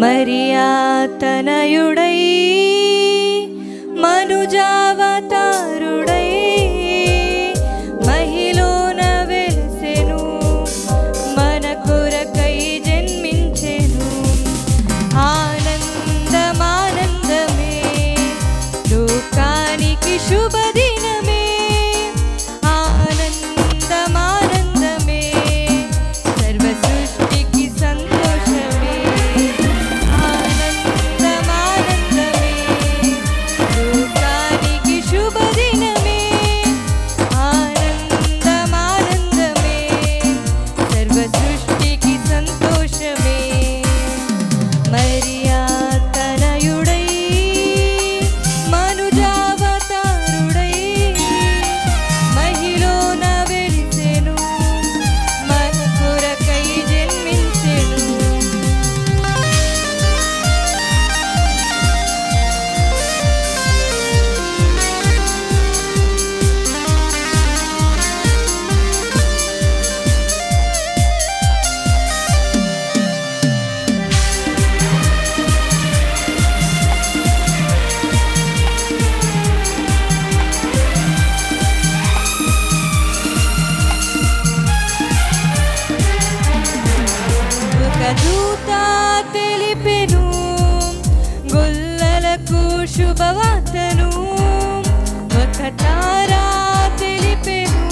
మరియా తనయుడై దూత తెలిపెను గొల్లలకు శుభవార్తను ఒక తారా తెలిపెను.